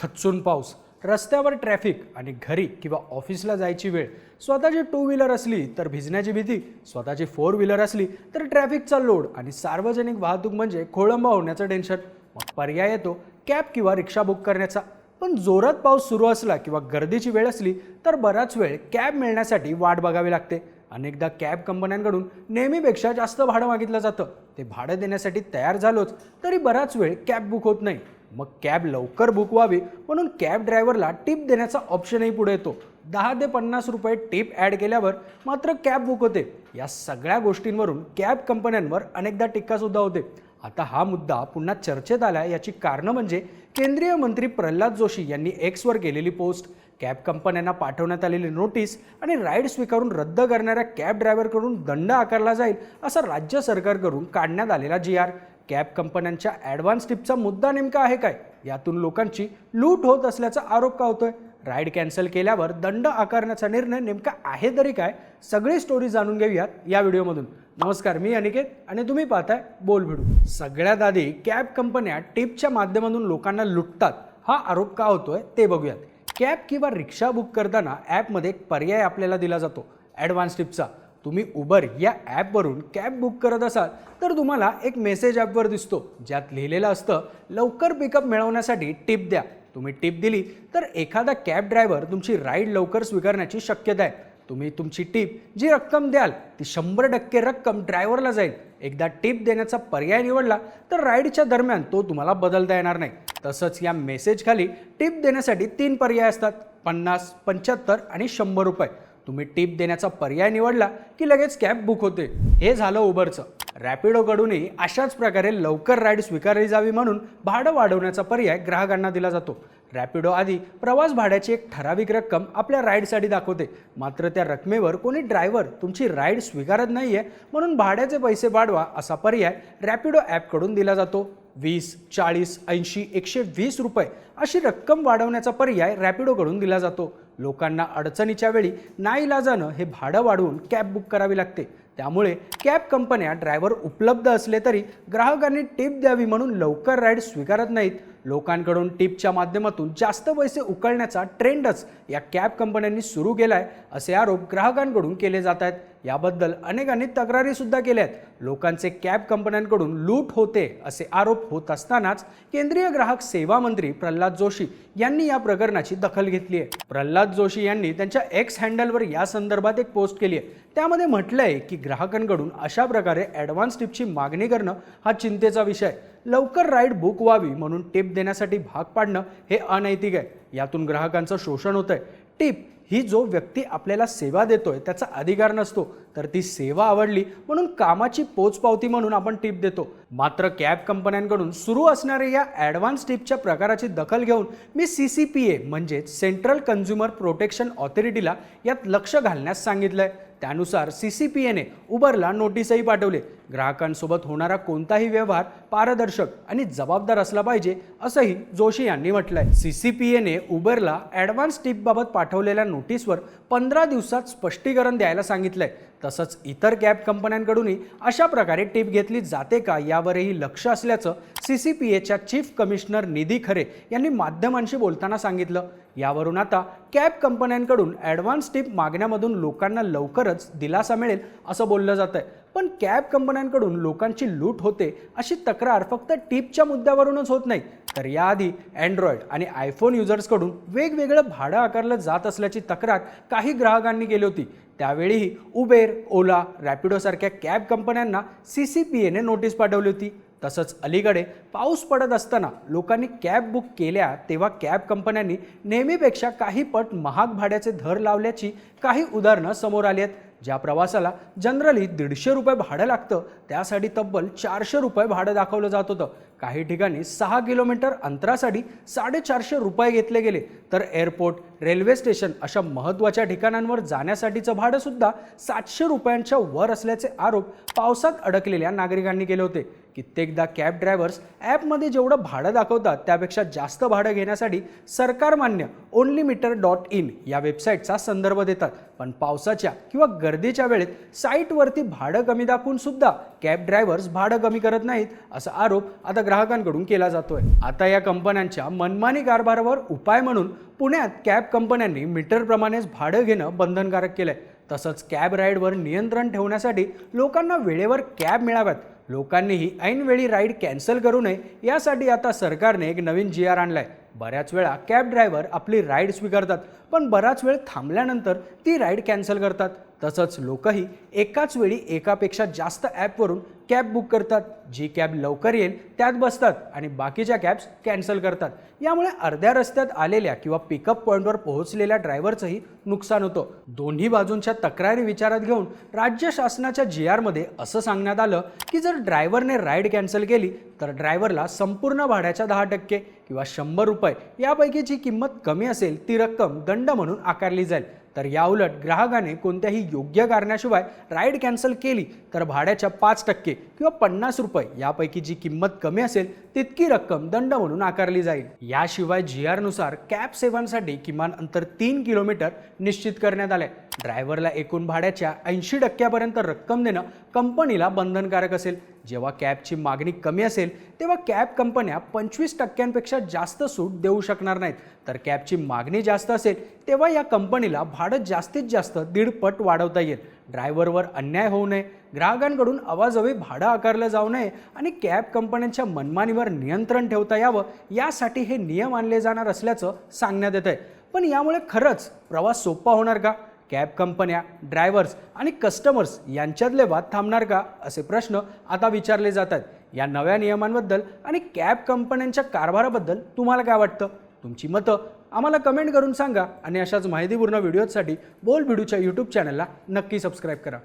खच्चून पाऊस रस्त्यावर ट्रॅफिक आणि घरी किंवा ऑफिसला जायची वेळ स्वतःची टू व्हीलर असली तर भिजण्याची भीती स्वतःची फोर व्हीलर असली तर ट्रॅफिकचा लोड आणि सार्वजनिक वाहतूक म्हणजे खोळंबा होण्याचं टेन्शन मग पर्याय येतो कॅब किंवा रिक्षा बुक करण्याचा. पण जोरात पाऊस सुरू असला किंवा गर्दीची वेळ असली तर बराच वेळ कॅब मिळण्यासाठी वाट बघावी लागते. अनेकदा कॅब कंपन्यांकडून नेहमीपेक्षा जास्त भाडं मागितलं जातं. ते भाडं देण्यासाठी तयार झालोच तरी बराच वेळ कॅब बुक होत नाही. मग कॅब लवकर बुक व्हावी म्हणून कॅब ड्रायव्हरला टिप देण्याचा ऑप्शनही पुढे येतो. दहा ते पन्नास रुपये टिप ॲड केल्यावर मात्र कॅब बुक होते. या सगळ्या गोष्टींवरून कॅब कंपन्यांवर अनेकदा टीकासुद्धा होते. आता हा मुद्दा पुन्हा चर्चेत आला याची कारणं म्हणजे केंद्रीय मंत्री प्रल्हाद जोशी यांनी एक्सवर केलेली पोस्ट कॅब कंपन्यांना पाठवण्यात आलेली नोटीस आणि राईड स्वीकारून रद्द करणाऱ्या कॅब ड्रायव्हरकडून दंड आकारला जाईल असा राज्य सरकारकडून काढण्यात आलेला जी आर. कॅब कंपन्यांच्या ॲडव्हान्स टिपचा मुद्दा नेमका आहे काय? यातून लोकांची लूट होत असल्याचा आरोप का होतोय? राईड कॅन्सल केल्यावर दंड आकारण्याचा निर्णय नेमका आहे तरी काय? सगळी स्टोरी जाणून घेऊयात या व्हिडिओमधून. नमस्कार मी अनिकेत आणि तुम्ही पाहताय बोल भिडू सगळ्यात आधी कॅब कंपन्या टिपच्या माध्यमातून लोकांना लुटतात हा आरोप का होतोय ते बघूयात. कॅब किंवा रिक्षा बुक करताना ॲपमध्ये एक पर्याय आपल्याला दिला जातो ॲडव्हान्स टिपचा. तुम्ही उबर या ॲपवरून कॅब बुक करत असाल तर तुम्हाला एक मेसेज ॲपवर दिसतो ज्यात लिहिलेलं असतं लवकर पिकअप मिळवण्यासाठी टिप द्या. तुम्ही टिप दिली तर एखादा कॅब ड्रायव्हर तुमची राईड लवकर स्वीकारण्याची शक्यता आहे. तुम्ही तुमची टिप जी रक्कम द्याल ती शंभर टक्के रक्कम ड्रायव्हरला जाईल. एकदा टिप देण्याचा पर्याय निवडला तर राईडच्या दरम्यान तो तुम्हाला बदलता येणार नाही. तसंच या मेसेजखाली टिप देण्यासाठी तीन पर्याय असतात पन्नास पंच्याहत्तर आणि शंभर रुपये. तुम्ही टिप देण्याचा पर्याय निवडला की लगेच कॅब बुक होते. हे झालं उबरचं. रॅपिडोकडूनही अशाच प्रकारे लवकर राईड स्वीकारली जावी म्हणून भाडं वाढवण्याचा पर्याय ग्राहकांना दिला जातो. रॅपिडो आधी प्रवास भाड्याची एक ठराविक रक्कम आपल्या राईडसाठी दाखवते. मात्र त्या रकमेवर कोणी ड्रायव्हर तुमची राईड स्वीकारत नाही आहे म्हणून भाड्याचे पैसे वाढवा असा पर्याय रॅपिडो ॲपकडून दिला जातो. वीस चाळीस ऐंशी एकशे वीस रुपये अशी रक्कम वाढवण्याचा पर्याय रॅपिडोकडून दिला जातो. लोकांना अडचणीच्या वेळी नाईलाजानं हे भाडं वाढवून कॅब बुक करावी लागते. त्यामुळे कॅब कंपन्या ड्रायव्हर उपलब्ध असले तरी ग्राहकांनी टिप द्यावी म्हणून लवकर राईड स्वीकारत नाहीत. लोकांकडून टिपच्या माध्यमातून जास्त पैसे उकळण्याचा ट्रेंडच या कॅब कंपन्यांनी सुरू केला आहे असे आरोप ग्राहकांकडून केले जात आहेत. याबद्दल अनेकांनी तक्रारीसुद्धा केल्या आहेत लोकांचे कॅब कंपन्यांकडून लूट होते असे आरोप होत असतानाच केंद्रीय ग्राहक सेवा मंत्री प्रल्हाद जोशी यांनी या प्रकरणाची दखल घेतली आहे. प्रल्हाद जोशी यांनी त्यांच्या एक्स हँडलवर या संदर्भात एक पोस्ट केली आहे. त्यामध्ये म्हटलं आहे की ग्राहकांकडून अशा प्रकारे ॲडव्हान्स टिपची मागणी करणं हा चिंतेचा विषय. लवकर राईड बुक व्हावी म्हणून टिप देण्यासाठी भाग पाडणं हे अनैतिक आहे. यातून ग्राहकांचं शोषण होतं आहे टिप ही जो व्यक्ती आपल्याला सेवा देतोय त्याचा अधिकार नसतो तर ती सेवा आवडली म्हणून कामाची पोचपावती म्हणून आपण टिप देतो. मात्र कॅब कंपन्यांकडून सुरू असणाऱ्या या ॲडव्हान्स टिपच्या प्रकाराची दखल घेऊन मी सी सी पी ए म्हणजेच सेंट्रल कन्झ्युमर प्रोटेक्शन ऑथॉरिटीला यात लक्ष घालण्यास सांगितलं आहे त्यानुसार सी सी पी एने उबरला नोटीसही पाठवले. ग्राहकांसोबत होणारा कोणताही व्यवहार पारदर्शक आणि जबाबदार असला पाहिजे असंही जोशी यांनी म्हटलंय. सी सी पी एने उबरला ॲडव्हान्स टिपबाबत पाठवलेल्या नोटीसवर पंधरा दिवसात स्पष्टीकरण द्यायला सांगितलंय. तसंच इतर कॅब कंपन्यांकडूनही अशा प्रकारे टीप घेतली जाते का यावरही लक्ष असल्याचं सी सी पी एच्या चीफ कमिशनर निधी खरे यांनी माध्यमांशी बोलताना सांगितलं. यावरून आता कॅब कंपन्यांकडून ॲडव्हान्स टीप मागण्यामधून लोकांना लवकरच दिलासा मिळेल असं बोललं जात आहे पण कॅब कंपन्यांकडून लोकांची लूट होते अशी तक्रार फक्त टिपच्या मुद्द्यावरूनच होत नाही. तर याआधी अँड्रॉइड आणि आयफोन युजर्सकडून वेगवेगळं भाडं आकारलं जात असल्याची तक्रार काही ग्राहकांनी केली होती. त्यावेळीही उबेर ओला रॅपिडोसारख्या कॅब कंपन्यांना सी सी पी एने नोटीस पाठवली होती. तसंच अलीकडे पाऊस पडत असताना लोकांनी कॅब बुक केल्या तेव्हा कॅब कंपन्यांनी नेहमीपेक्षा काही पट महाग भाड्याचे धर लावल्याची काही उदाहरणं समोर आली आहेत. ज्या प्रवासाला जनरली दीडशे रुपये भाडं लागतं त्यासाठी तब्बल चारशे रुपये भाडं दाखवलं जात होतं. काही ठिकाणी सहा किलोमीटर अंतरासाठी साडेचारशे रुपये घेतले गेले. तर एअरपोर्ट रेल्वे स्टेशन अशा महत्त्वाच्या ठिकाणांवर जाण्यासाठीचं भाडंसुद्धा सातशे रुपयांच्या वर असल्याचे आरोप पावसात अडकलेल्या नागरिकांनी केले होते. कित्येकदा कॅब ड्रायव्हर्स ॲपमध्ये जेवढं भाडं दाखवतात त्यापेक्षा जास्त भाडं घेण्यासाठी सरकारमान्य ओनली मीटर डॉट इन या वेबसाईटचा संदर्भ देतात. पण पावसाच्या किंवा गर्दीच्या वेळेत साईटवरती भाडं कमी दाखवून सुद्धा कॅब ड्रायव्हर्स भाडं कमी करत नाहीत असा आरोप आता ग्राहकांकडून केला जातोय. आता या कंपन्यांच्या मनमानी कारभारावर उपाय म्हणून पुण्यात कॅब कंपन्यांनी मीटरप्रमाणेच भाडं घेणं बंधनकारक केलंय. तसंच कॅब राईडवर नियंत्रण ठेवण्यासाठी लोकांना वेळेवर कॅब मिळाव्यात लोकांनीही ऐनवेळी राईड कॅन्सल करू नये यासाठी आता सरकारने एक नवीन जी आर आणलाय. बऱ्याच वेळा कॅब ड्रायव्हर आपली राईड स्वीकारतात पण बराच वेळ थांबल्यानंतर ती राईड कॅन्सल करतात. तसंच लोकही एकाच वेळी एकापेक्षा जास्त ॲपवरून कॅब बुक करतात. जी कॅब लवकर येईल त्यात बसतात आणि बाकीच्या कॅब्स कॅन्सल करतात. यामुळे अर्ध्या रस्त्यात आलेल्या किंवा पिकअप पॉईंटवर पोहोचलेल्या ड्रायव्हरचंही नुकसान होतं. दोन्ही बाजूंच्या तक्रारी विचारात घेऊन राज्य शासनाच्या जी आरमध्ये असं सांगण्यात आलं की जर ड्रायव्हरने राईड कॅन्सल केली तर ड्रायव्हरला संपूर्ण भाड्याच्या दहा टक्के किंवा शंभर रुपये यापैकी जी किंमत कमी असेल ती रक्कम दंड म्हणून आकारली जाईल. तर याउलट ग्राहकाने कोणत्याही योग्य कारणाशिवाय राईड कॅन्सल केली तर भाड्याच्या पाच टक्के किंवा पन्नास रुपये यापैकी जी किंमत कमी असेल तितकी रक्कम दंड म्हणून आकारली जाईल. याशिवाय जी आरनुसार कॅब सेवांसाठी किमान अंतर तीन किलोमीटर निश्चित करण्यात आले ड्रायव्हरला एकूण भाड्याच्या ऐंशी टक्क्यापर्यंत रक्कम देणं कंपनीला बंधनकारक असेल. जेव्हा कॅबची मागणी कमी असेल तेव्हा कॅब कंपन्या पंचवीस टक्क्यांपेक्षा जास्त सूट देऊ शकणार नाहीत. तर कॅबची मागणी जास्त असेल तेव्हा या कंपनीला भाडं जास्तीत जास्त दीडपट वाढवता येईल. ड्रायव्हरवर अन्याय होऊ नये. ग्राहकांकडून अवाजवी भाडं आकारलं जाऊ नये आणि कॅब कंपन्यांच्या मनमानीवर नियंत्रण ठेवता यावं यासाठी हे नियम आणले जाणार असल्याचं सांगण्यात येत आहे पण यामुळे खरंच प्रवास सोपा होणार का? कॅब कंपन्या ड्रायव्हर्स आणि कस्टमर्स यांच्यातले वाद थांबणार का? असे प्रश्न आता विचारले जातात. या नव्या नियमांबद्दल आणि कॅब कंपन्यांच्या कारभाराबद्दल तुम्हाला काय वाटतं? तुमची मतं आम्हाला कमेंट करून सांगा आणि अशाच माहितीपूर्ण व्हिडिओसाठी बोल व्हिडिओच्या यूट्यूब चॅनलला नक्की सबस्क्राईब करा.